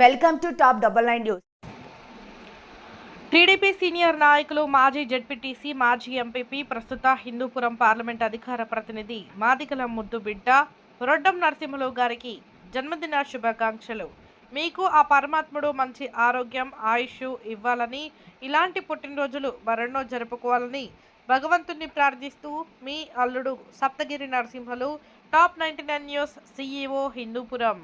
Welcome to top double nine news. TDP senior నాయకులు మాజీ ZPTC మాజీ ఎంపీపీ ప్రస్తుత హిందూపురం పార్లమెంట్ అధికార ప్రతినిధి మాదిగల ముద్దు బిడ్డ రొడ్డం నరసింహులు గారికి జన్మదిన శుభాకాంక్షలు. మీకు ఆ పరమాత్ముడు మంచి ఆరోగ్యం ఆయుష్ ఇవ్వాలని ఇలాంటి పుట్టినరోజులు మరెన్నో జరుపుకోవాలని భగవంతుణ్ణి ప్రార్థిస్తూ మీ అల్లుడు Saptagiri Narasimhulu top ninety nine news CEO Hindupuram.